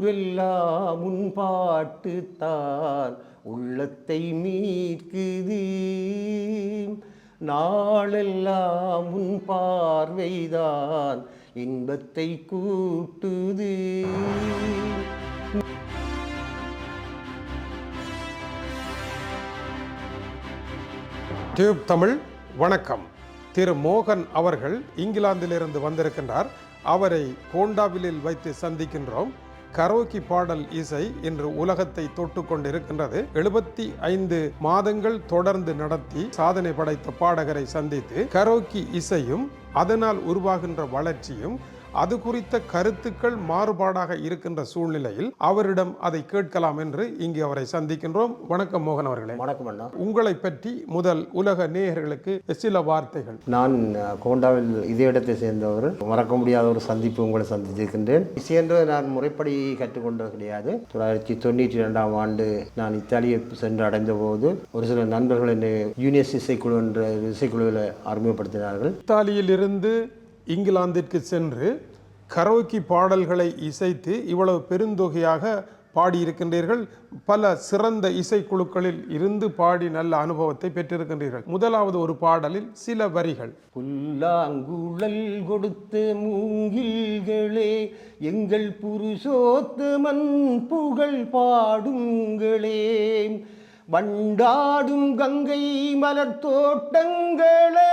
ஊரெல்லாம் உன் பாட்டுத்தான் உள்ளத்தை மீட்குது. நாளெல்லாம் உன் பார்வைதான் இன்பத்தை கூட்டுது. டியூப் தமிழ் வணக்கம். திரு மோகன் அவர்கள் இங்கிலாந்திலிருந்து வந்திருக்கின்றார். அவரை கோண்டாவிலில் வைத்து சந்திக்கின்றோம். கரோக்கி பாடல் இசை இன்று உலகத்தை தொட்டு கொண்டிருக்கின்றது. எழுபத்தி ஐந்து மாதங்கள் தொடர்ந்து நடத்தி சாதனை படைத்த பாடகரை சந்தித்து கரோக்கி இசையும் அதனால் உருவாகின்ற வளர்ச்சியும் அது குறித்த கருத்துக்கள் மாறுபாடாக இருக்கின்ற சூழ்நிலையில் அவரிடம் அதை கேட்கலாம் என்று இங்கு அவரை சந்திக்கின்றோம். வணக்கம் மோகன் அவர்களே. வணக்கம் அண்ணா. உங்களை பற்றி முதல் உலக நேயர்களுக்கு சில வார்த்தைகள். நான் கோண்டாவில் இதே இடத்தை சேர்ந்தவர். மறக்க முடியாத ஒரு சந்திப்பு உங்களை சந்திச்சிருக்கின்றேன் இசையென்று நான் முறைப்படி கற்றுக்கொண்டது கிடையாது. தொள்ளாயிரத்தி தொண்ணூற்றி ரெண்டாம் ஆண்டு நான் இத்தாலியை சென்று அடைந்த போது ஒரு சில நண்பர்கள் என்னை யூனியஸ் இசைக்குழு என்ற இசைக்குழுவில் அறிமுகப்படுத்தினார்கள். இத்தாலியிலிருந்து இங்கிலாந்திற்கு சென்று கரோக்கி பாடல்களை இசைத்து இவ்வளவு பெருந்தொகையாக பாடியிருக்கின்றீர்கள். பல சிறந்த இசைக்குழுக்களில் இருந்து பாடி நல்ல அனுபவத்தை பெற்றிருக்கின்றீர்கள். முதலாவது ஒரு பாடலில் சில வரிகள். புல்லாங்குழல் கொடுத்த மூங்கில்களே எங்கள் புருஷோத்தமன் புகழ் பாடுங்களே. வண்டாடும் கங்கை மலர் தோட்டங்களே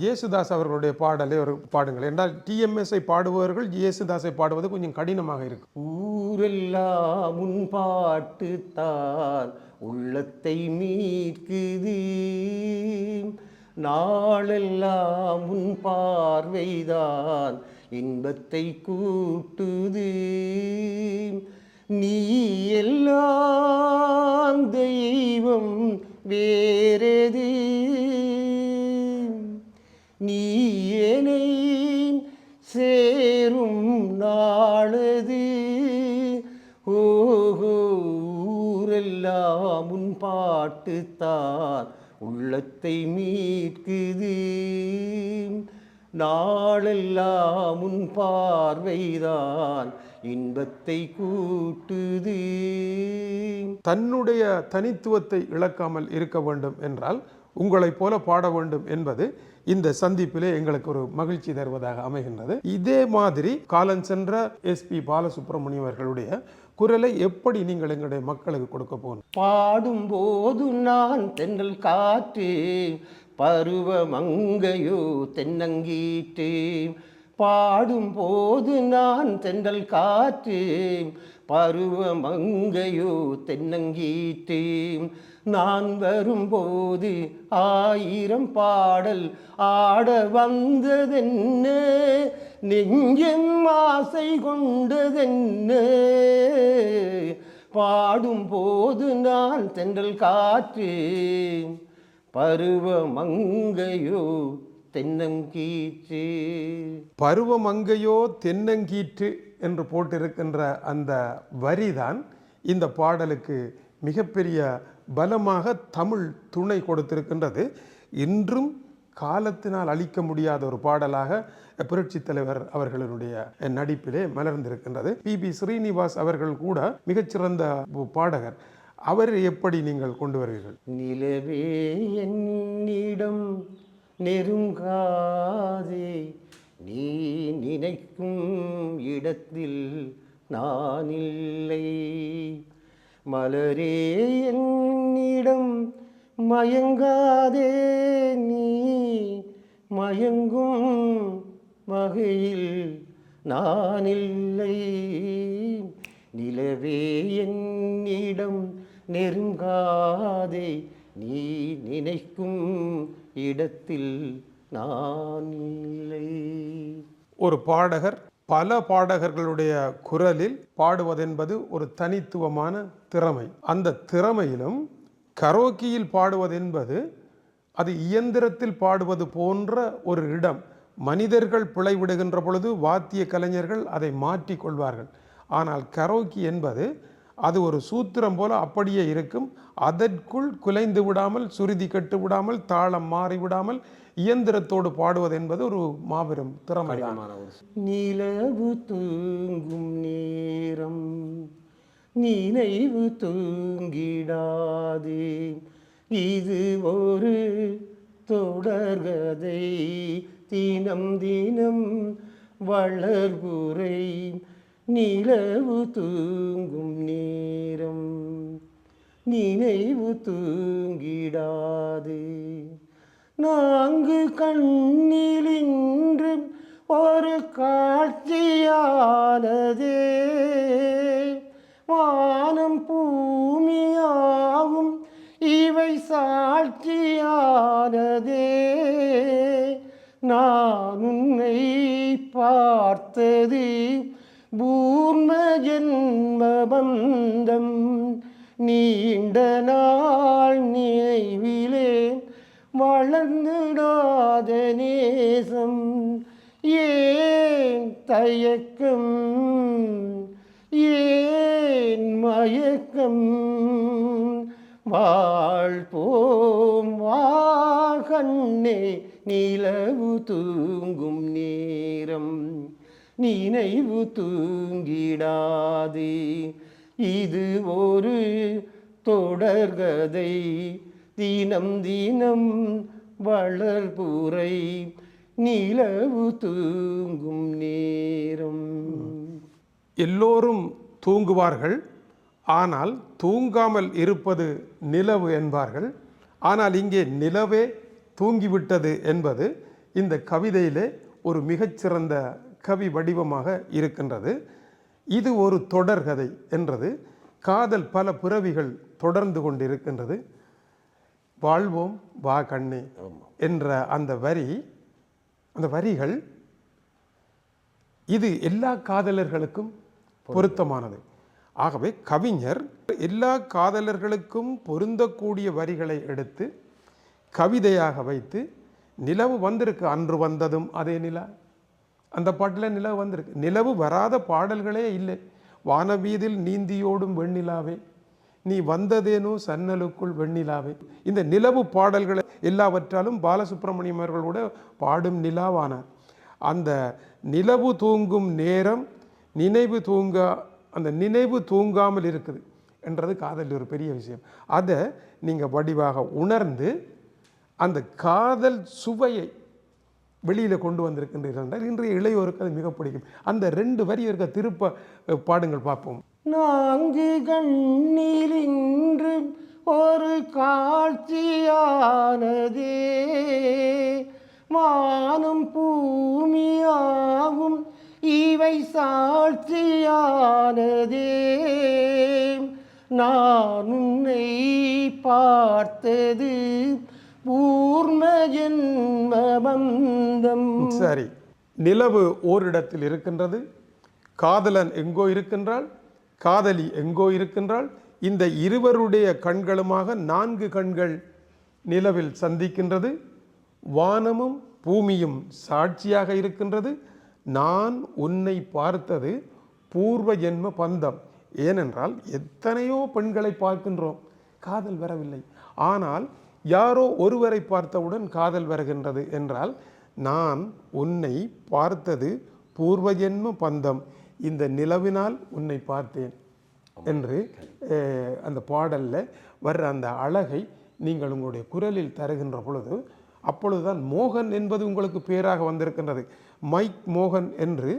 இயேசுதாஸ் அவர்களுடைய பாடலை ஒரு பாடுங்கள். என்றால் டிஎம்எஸ்ஐ பாடுபவர்கள் இயேசுதாஸை பாடுவது கொஞ்சம் கடினமாக இருக்கும் ஊரெல்லாம் உன் பாட்டுத்தான் உள்ளத்தை மீட்குது. நாளெல்லாம் உன் பார்வைதான் இன்பத்தை கூட்டுது. நீ எல்லாம் தெய்வம் வேறெது பாட்டுத்தார். பாட்டுத்தான் உள்ளத்தை மீட்குது. நாளெல்லாம் உன் பார்வைதான் இன்பத்தை கூட்டுது. தன்னுடைய தனித்துவத்தை இழக்காமல் இருக்க வேண்டும் என்றால் உங்களைப் போல பாட வேண்டும் என்பது இந்த சந்திப்பிலே எங்களுக்கு ஒரு மகிழ்ச்சி தருவதாக அமைகின்றது. இதே மாதிரி காலம் சென்ற எஸ்பி பாலசுப்ரமணியம் அவர்களுடைய குரலை எப்படி நீங்கள் எங்களுடைய மக்களுக்கு கொடுக்க போகணும்? பாடும்போது நான் தென்னல் காற்று பருவ மங்கையோ தென்னங்கீற்று. பாடும்போது நான் தென்றல் காற்று பருவ மங்கையோ தென்னங்கீற்று. நான் வரும்போது ஆயிரம் பாடல் ஆட வந்ததென்ன? நெஞ்சம் ஆசை கொண்டதென்ன பாடும்போது நான் தென்றல் காற்று பருவ மங்கையோ தென்னங்கீற்று. பருவமங்கையோ தென்னங்கீற்று என்று போட்டிருக்கின்ற அந்த வரிதான் இந்த பாடலுக்கு மிகப்பெரிய பலமாக தமிழ் துணை கொடுத்திருக்கின்றது. இன்றும் காலத்தினால் அழிக்க முடியாத ஒரு பாடலாக புரட்சி தலைவர் அவர்களுடைய நடிப்பிலே மலர்ந்திருக்கின்றது. பி. பி. ஸ்ரீனிவாஸ் அவர்கள் கூட மிகச்சிறந்த பாடகர். அவர் எப்படி நீங்கள் கொண்டு வருவீர்கள்? நிலவே என்னிடம் நெருங்காதே. நீ நினைக்கும் இடத்தில் நான் இல்லை மலரே என்னிடம் மயங்காதே நீ. மயங்கும் வகையில் நான் இல்லை நிலவே என்னிடம் நெருங்காதே. நீ நினைக்கும் இடத்தில் நான் இல்லை ஒரு பாடகர் பல பாடகர்களுடைய குரலில் பாடுவதென்பது ஒரு தனித்துவமான திறமை. அந்த திறமையிலும் கரோக்கியில் பாடுவதென்பது அது இயந்திரத்தில் பாடுவது போன்ற ஒரு இடம். மனிதர்கள் பிழைவிடுகின்ற பொழுது வாத்திய கலைஞர்கள் அதை மாற்றிக் கொள்வார்கள். ஆனால் கரோக்கி என்பது அது ஒரு சூத்திரம் போல அப்படியே இருக்கும். அதற்குள் குலைந்து விடாமல் சுருதி கட்டு விடாமல் தாளம் மாறி விடாமல் இயந்திரத்தோடு பாடுவது என்பது ஒரு மாபெரும் திறமை நிலவு தூங்கும் நேரம். நினைவு தூங்கிடாதே. இது ஒரு தொடர்கதை. தினம் தினம் வளர்புரை. நிலவு தூங்கும் நேரம். நினைவு தூங்கிடாதே. நான்கு கண்ணிலின்றும் ஒரு காட்சியானதே. வானம் பூமியாகும் இவை சாட்சியானதே. நான் உன்னை பார்த்தது. பூர்ம ஜென்மபந்தம் நீண்ட நாள் நினைவிலே வளர்ந்துடாத நேசம். ஏன் தயக்கம்? ஏன் மயக்கம். வாழ்போம் வாகண்ணே நிலவு தூங்கும் நேரம். நினைவு தூங்கிடாதே. இது ஒரு தொடர்கதை. தினம் தினம் வளர்புரை. நிலவு தூங்கும் நேரம். எல்லோரும் தூங்குவார்கள். ஆனால் தூங்காமல் இருப்பது நிலவு என்பார்கள். ஆனால் இங்கே நிலவே தூங்கிவிட்டது என்பது இந்த கவிதையிலே ஒரு மிகச்சிறந்த கவி வடிவமாக இருக்கின்றது. இது ஒரு தொடர்கதை என்றது. காதல் பல பிறவிகள் தொடர்ந்து கொண்டிருக்கின்றது. வாழ்வோம் வா கண்ணே என்ற அந்த வரி அந்த வரிகள் இது எல்லா காதலர்களுக்கும் பொருத்தமானது. ஆகவே கவிஞர் எல்லா காதலர்களுக்கும் பொருந்தக்கூடிய வரிகளை எடுத்து கவிதையாக வைத்து நிலவு வந்திருக்கு அன்று வந்ததும் அதே நிலா. அந்த பாட்டில் நிலவு வந்திருக்கு. நிலவு வராத பாடல்களே இல்லை. வானவீதில் நீந்தியோடும் வெண்ணிலாவே நீ வந்ததேனோ சன்னலுக்குள் வெண்ணிலாவே. இந்த நிலவு பாடல்களை எல்லாவற்றாலும் பாலசுப்ரமணியம் அவர்களோட பாடும் நிலாவானார். அந்த நிலவு தூங்கும் நேரம் நினைவு தூங்க அந்த நினைவு தூங்காமல் இருக்குது என்றது காதல் ஒரு பெரிய விஷயம். அதை நீங்கள் வடிவாக உணர்ந்து அந்த காதல் சுவையை வெளியில் கொண்டு வந்திருக்கின்றீர்கள் என்றால் இன்றைய இளையோருக்கு அது மிக பிடிக்கும். அந்த ரெண்டு வரி இருக்க திருப்ப பாடுங்கள் பார்ப்போம். நான்கு கண்ணில் இன்று ஒரு காட்சியானதே. வானும் பூமியாகும் இவை சாட்சியானதே. நான் உன்னை பார்த்தது பூர்ண ஜென்ம சரி நிலவு ஓரிடத்தில் இருக்கின்றது காதலன் எங்கோ இருக்கின்றாள் காதலி எங்கோ இருக்கின்றாள் இந்த இருவருடைய கண்களுமாக நான்கு கண்கள் நிலவில் சந்திக்கின்றது வானமும் பூமியும் சாட்சியாக இருக்கின்றது நான் உன்னை பார்த்தது பூர்வ ஜென்ம பந்தம். ஏனென்றால் எத்தனையோ பெண்களை பார்க்கின்றோம். காதல் வரவில்லை. ஆனால் யாரோ ஒருவரை பார்த்தவுடன் காதல் வருகின்றது என்றால் நான் உன்னை பார்த்தது பூர்வ ஜென்ம பந்தம். இந்த நிலவினால் உன்னை பார்த்தேன் என்று அந்த பாடலில் வர்ற அந்த அழகை நீங்கள் உங்களுடைய குரலில் தருகின்ற பொழுது அப்பொழுதுதான் மோகன் என்பது உங்களுக்கு பேராக வந்திருக்கின்றது. மைக் மோகன் என்று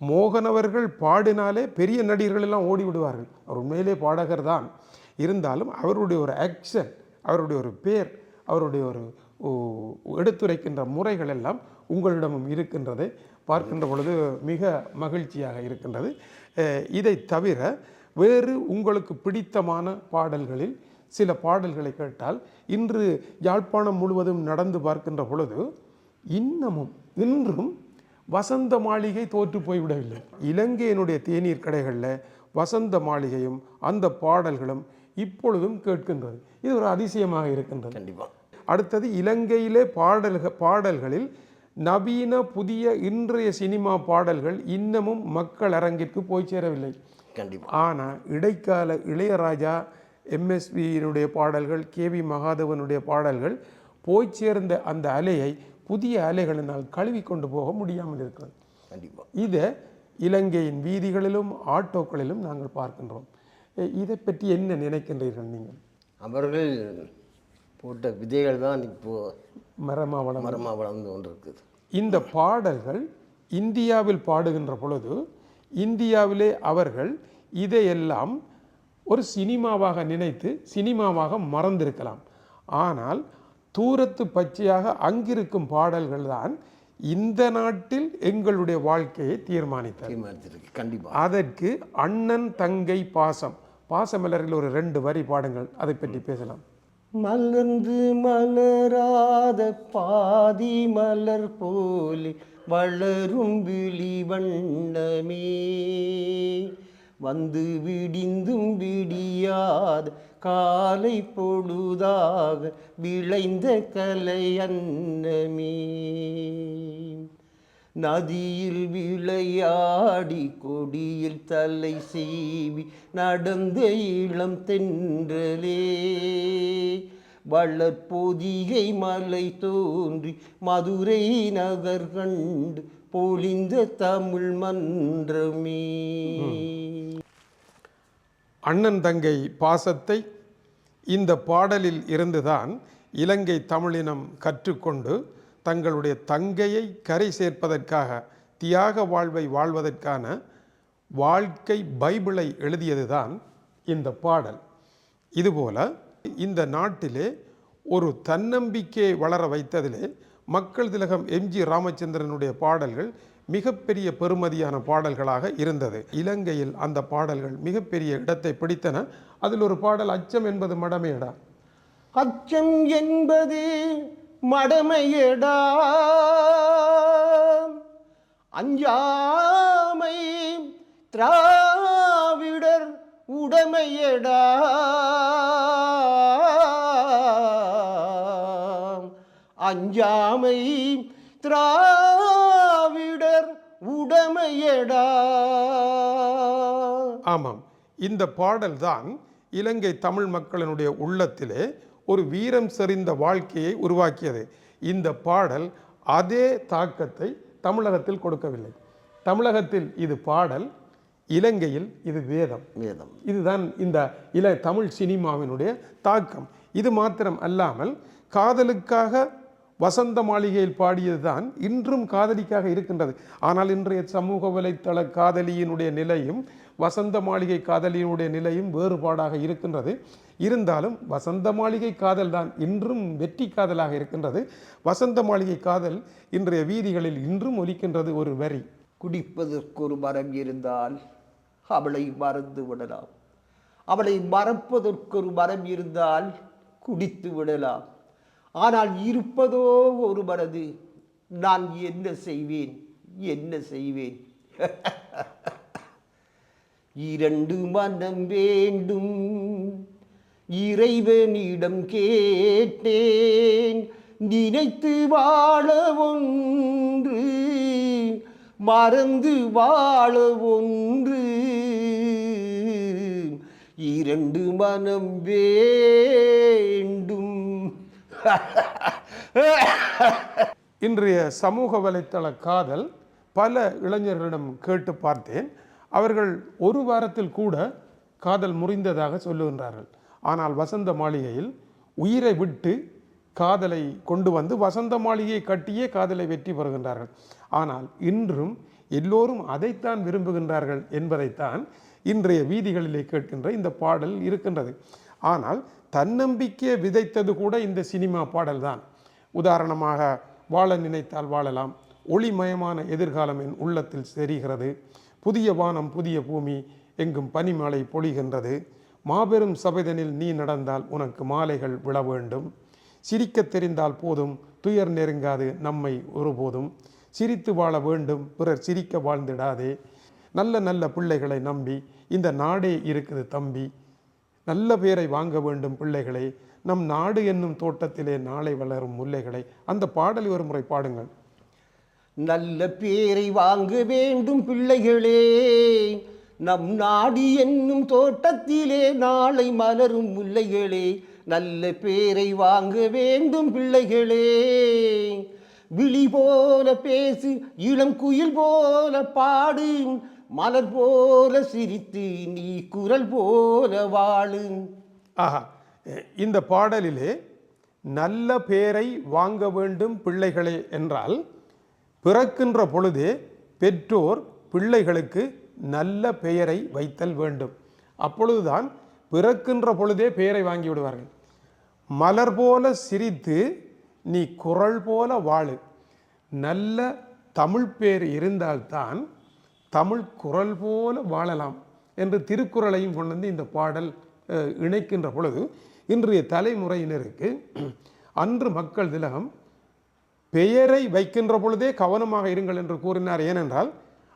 மோகன் அவர்கள் பாடினாலே பெரிய நடிகர்கள் எல்லாம் ஓடி விடுவார்கள் அவர் உண்மையிலே பாடகர் தான். இருந்தாலும் அவருடைய ஒரு ஆக்ஷன் அவருடைய ஒரு பேர் அவருடைய ஒரு எடுத்துரைக்கின்ற முறைகள் எல்லாம் உங்களிடமும் இருக்கின்றதை பார்க்கின்ற பொழுது மிக மகிழ்ச்சியாக இருக்கின்றது. இதை தவிர வேறு உங்களுக்கு பிடித்தமான பாடல்களில் சில பாடல்களை கேட்டால் இன்று யாழ்ப்பாணம் முழுவதும் நடந்து பார்க்கின்ற பொழுது இன்னமும் இன்றும் வசந்த மாளிகை தோற்று போய்விடவில்லை. இலங்கையினுடைய தேநீர் கடைகளில் வசந்த மாளிகையும் அந்த பாடல்களும் இப்பொழுதும் கேட்கின்றது. இது ஒரு அதிசயமாக இருக்கின்றது. கண்டிப்பாக அடுத்தது இலங்கையிலே பாடல்க பாடல்களில் நவீன புதிய இன்றைய சினிமா பாடல்கள் இன்னமும் மக்கள் அரங்கிற்கு போய் சேரவில்லை. கண்டிப்பாக ஆனால் இடைக்கால இளையராஜா எம்எஸ்வியினுடைய பாடல்கள் கேவி மகாதேவனுடைய பாடல்கள் போய் சேர்ந்த அந்த அலையை புதிய அலைகளினால் கழுவி கொண்டு போக முடியாமல் இருக்கிறது. கண்டிப்பாக இதை இலங்கையின் வீதிகளிலும் ஆட்டோக்களிலும் நாங்கள் பார்க்கின்றோம். இதை பற்றி என்ன நினைக்கின்றீர்கள் நீங்கள்? அவர்கள் போட்ட விதைகள் தான் இப்போ மரமாவளம். மரமாக வளர்ந்து கொண்டிருக்குது இந்த பாடல்கள் இந்தியாவில் பாடுகின்ற பொழுது இந்தியாவிலே அவர்கள் இதையெல்லாம் ஒரு சினிமாவாக நினைத்து சினிமாவாக மறந்திருக்கலாம். ஆனால் தூரத்து பச்சையாக அங்கிருக்கும் பாடல்கள் தான் இந்த நாட்டில் எங்களுடைய வாழ்க்கையை தீர்மானித்தது. தீர்மானித்திருக்கு. கண்டிப்பாக அதற்கு அண்ணன் தங்கை பாசம். பாசமலரில் ஒரு ரெண்டு வரி பாடுங்கள் அதை பற்றி பேசலாம். மலர்ந்து மலராத பாதி மலர் போலே வளரும் விழி வண்ணமே வந்து விடிந்தும் விடியாத காலை பொழுதாக விளைந்த கலை அன்னமே. நதியில் விளையாடி கொடியில் தலை சீவி நடந்த இளம் தென்றலே. வளர்பொதிகை மலை தோன்றி மதுரை நகர் கண்டு பொழிந்த தமிழ் மன்றமே. அண்ணன் தங்கை பாசத்தை இந்த பாடலில் இருந்துதான் இலங்கை தமிழினம் கற்றுக்கொண்டு தங்களுடைய தங்கையை கரை சேர்ப்பதற்காக தியாக வாழ்வை வாழ்வதற்கான வாழ்க்கை பைபிளை எழுதியதுதான் இந்த பாடல். இதுபோல இந்த நாட்டிலே ஒரு தன்னம்பிக்கையை வளர வைத்ததிலே மக்கள் திலகம் எம்ஜி ராமச்சந்திரனுடைய பாடல்கள் மிகப்பெரிய பெறுமதியான பாடல்களாக இருந்தது. இலங்கையில் அந்த பாடல்கள் மிகப்பெரிய இடத்தை பிடித்தன. அதில் ஒரு பாடல் அச்சம் என்பது மடமையடா? அச்சம் என்பது மடமையடா? அஞ்சாமை திராவிடர் உடமையடா? அஞ்சாமை திரா உடமையடா. ஆமாம். இந்த பாடல்தான் இலங்கை தமிழ் மக்களினுடைய உள்ளத்திலே ஒரு வீரம் செறிந்த வாழ்க்கையை உருவாக்கியது. இந்த பாடல் அதே தாக்கத்தை தமிழகத்தில் கொடுக்கவில்லை. தமிழகத்தில் இது பாடல் இலங்கையில் இது வேதம். வேதம். இதுதான் இந்த இல தமிழ் சினிமாவினுடைய தாக்கம். இது மாத்திரம் அல்லாமல் காதலுக்காக வசந்த மாளிகையில் பாடியதுதான் இன்றும் காதலிக்காக இருக்கின்றது. ஆனால் இன்றைய சமூக வலைத்தள காதலியினுடைய நிலையும் வசந்த மாளிகை காதலியினுடைய நிலையும் வேறுபாடாக இருக்கின்றது. இருந்தாலும் வசந்த மாளிகை காதல் தான் இன்றும் வெற்றி காதலாக இருக்கின்றது. வசந்த மாளிகை காதல் இன்றைய வீதிகளில் இன்றும் ஒலிக்கின்றது ஒரு வரி. குடிப்பதற்கு ஒரு மரம் இருந்தால் அவளை மறந்து விடலாம். அவளை மறப்பதற்கு ஒரு மரம் இருந்தால் குடித்து விடலாம். ஆனால் இருப்பதோ ஒரு மனது நான் என்ன செய்வேன் என்ன செய்வேன்? இரண்டு மனம் வேண்டும் இறைவனிடம் கேட்டேன். நினைத்து வாழ ஒன்று மறந்து வாழ ஒன்று. இரண்டு மனம் வேண்டும் இன்றைய சமூக வலைத்தள காதல் பல இளைஞர்களிடம் கேட்டு பார்த்தேன். அவர்கள் ஒரு வாரத்தில் கூட காதல் முறிந்ததாக சொல்லுகின்றார்கள். ஆனால் வசந்த மாளிகையில் உயிரை விட்டு காதலை கொண்டு வந்து வசந்த மாளிகையை கட்டியே காதலை வெற்றி பெறுகின்றார்கள். ஆனால் இன்றும் எல்லோரும் அதைத்தான் விரும்புகின்றார்கள் என்பதைத்தான் இன்றைய வீதிகளிலே கேட்கின்ற இந்த பாடல் இருக்கின்றது. ஆனால் தன்னம்பிக்கையை விதைத்தது கூட இந்த சினிமா பாடல்தான். உதாரணமாக வாழ நினைத்தால் வாழலாம் ஒளிமயமான எதிர்காலம் என் உள்ளத்தில் தெரிகிறது புதிய வானம் புதிய பூமி எங்கும் பனிமழை பொழிகின்றது மாபெரும் சபைதனில் நீ நடந்தால் உனக்கு மாலைகள் விழ வேண்டும் சிரிக்கத் தெரிந்தால் போதும் துயர் நெருங்காது நம்மை ஒருபோதும் சிரித்து வாழ வேண்டும் பிறர் சிரிக்க வாழ்ந்திடாதே நல்ல நல்ல பிள்ளைகளை நம்பி இந்த நாடே இருக்குது தம்பி நல்ல பேரை வாங்க வேண்டும் பிள்ளைகளை. நம் நாடு என்னும் தோட்டத்திலே நாளை வளரும் முல்லைகளை. அந்த பாடலை ஒரு முறை பாடுங்கள். நல்ல பேரை வாங்க வேண்டும் பிள்ளைகளே. நம் நாடி என்னும் தோட்டத்திலே நாளை மலரும் முல்லைகளே. நல்ல பேரை வாங்க வேண்டும் பிள்ளைகளே. விழி போல பேசு இளம் குயில் போல பாடு. மலர் போல சிரித்து நீ குரல் போல வாழு. ஆஹா இந்த பாடலிலே நல்ல பேரை வாங்க வேண்டும் பிள்ளைகளே என்றால் பிறக்கின்ற பொழுதே பெற்றோர் பிள்ளைகளுக்கு நல்ல பெயரை வைத்தல் வேண்டும். அப்பொழுதுதான் பிறக்கின்ற பொழுதே பெயரை வாங்கி விடுவார்கள். மலர் போல சிரித்து நீ குரல் போல வாழு. நல்ல தமிழ் பேர் இருந்தால்தான் தமிழ் குரல் போல வாழலாம் என்று திருக்குறளையும் கொண்டு வந்து இந்த பாடல் இணைக்கின்ற பொழுது இன்றைய தலைமுறையினருக்கு அன்று மக்கள் திலகம் பெயரை வைக்கின்ற பொழுதே கவனமாக இருங்கள் என்று கூறினார். ஏனென்றால்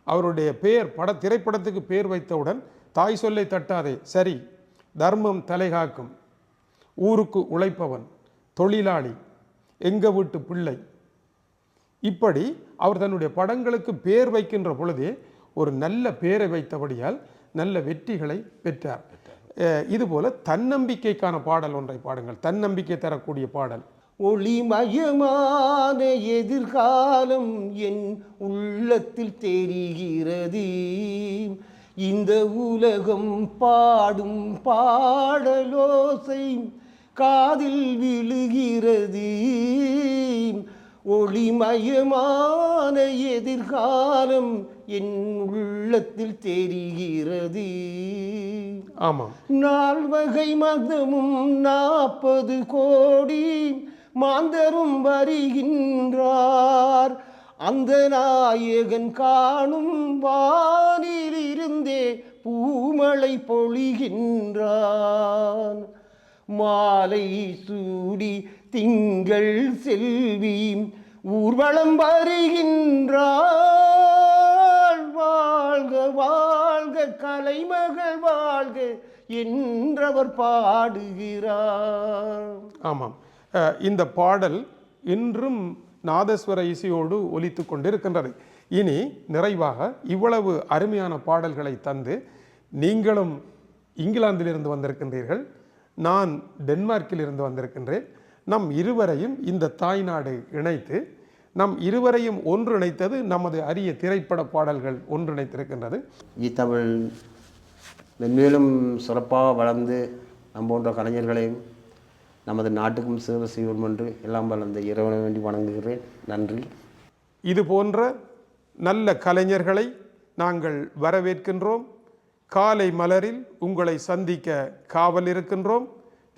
அவருடைய பெயர் பட திரைப்படத்துக்கு பெயர் வைத்தவுடன் தாய் சொல்லை தட்டாதே. சரி தர்மம் தலைகாக்கும் ஊருக்கு உழைப்பவன் தொழிலாளி எங்க வீட்டு பிள்ளை. இப்படி அவர் தன்னுடைய படங்களுக்கு பேர் வைக்கின்ற பொழுதே ஒரு நல்ல பேரை வைத்தபடியால் நல்ல வெற்றிகளை பெற்றார். இதுபோல தன்னம்பிக்கைக்கான பாடல் ஒன்றை பாடுங்கள். தன்னம்பிக்கை தரக்கூடிய பாடல். ஒளிமயமான எதிர்காலம் என் உள்ளத்தில் தெரிகிறது. இந்த உலகம் பாடும் பாடலோசை காதில் விழுகிறது. ஒளிமயமான எதிர்காலம் என் உள்ளத்தில் தெரிகிறது. ஆமாம். நால்வகை மதமும் நாற்பது கோடி மாந்தரும் வருகின்றார். அந்த நாயகன் காணும் வானிலிருந்தே பூமழை பொழிகின்றான். மாலை சூடி திங்கள் செல்வி ஊர்வலம் வருகின்றாள் வாழ்க வாழ்க கலைமகள் வாழ்க என்றவர் பாடுகிறார். ஆமாம். இந்த பாடல் இன்றும் நாதஸ்வர இசையோடு ஒலித்து கொண்டிருக்கின்றது. இனி நிறைவாக இவ்வளவு அருமையான பாடல்களை தந்து நீங்களும் இங்கிலாந்திலிருந்து வந்திருக்கின்றீர்கள். நான் டென்மார்க்கிலிருந்து வந்திருக்கின்றேன். நம் இருவரையும் இந்த தாய்நாடு இணைத்து நம் இருவரையும் ஒன்றிணைத்தது நமது அரிய திரைப்பட பாடல்கள் ஒன்றிணைத்திருக்கின்றது. தமிழ் மென்மேலும் சிறப்பாக வளர்ந்து நம் போன்ற கலைஞர்களையும் நமது நாட்டுக்கும் சேவை செய்வோம் என்று எல்லாம் வளர்ந்த இறைவனை வேண்டி வணங்குகிறேன். நன்றி. இது போன்ற நல்ல கலைஞர்களை நாங்கள் வரவேற்கின்றோம். காலை மலரில் உங்களை சந்திக்க காவல் இருக்கின்றோம்.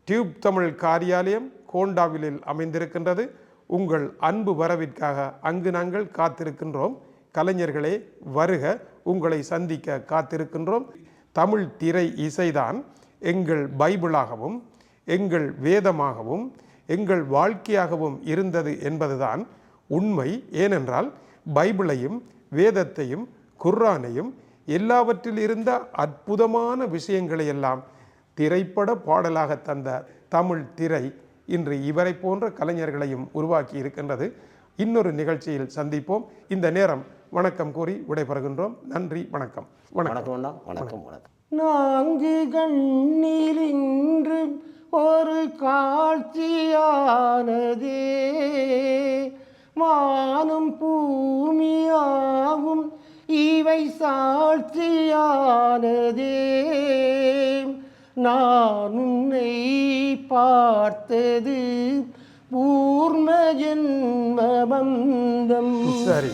டியூப் தமிழ் காரியாலயம் கோண்டாவிலில் அமைந்திருக்கின்றது. உங்கள் அன்பு வரவிற்காக அங்கு நாங்கள் காத்திருக்கின்றோம். கலைஞர்களே வருக. உங்களை சந்திக்க காத்திருக்கின்றோம். தமிழ் திரை இசைதான் எங்கள் பைபிளாகவும் எங்கள் வேதமாகவும் எங்கள் வாழ்க்கையாகவும் இருந்தது என்பதுதான் உண்மை. ஏனென்றால் பைபிளையும் வேதத்தையும் குர்ரானையும் எல்லாவற்றில் இருந்த அற்புதமான விஷயங்களை எல்லாம் திரைப்பட பாடலாக தந்த தமிழ் திரை இன்று இவரை போன்ற கலைஞர்களையும் உருவாக்கி இருக்கின்றது. இன்னொரு நிகழ்ச்சியில் சந்திப்போம். இந்த நேரம் வணக்கம் கூறி விடைபெறுகின்றோம். நன்றி வணக்கம். வணக்கம். வணக்கம் வணக்கம். நான்கு கண்ணில் இன்று ஒரு காட்சியானதே. வானம் பூமியாகும். இவை சாட்சியானதே. நான் உன்னை பார்த்தது பூர்ண ஜென்மபந்தம் சரி.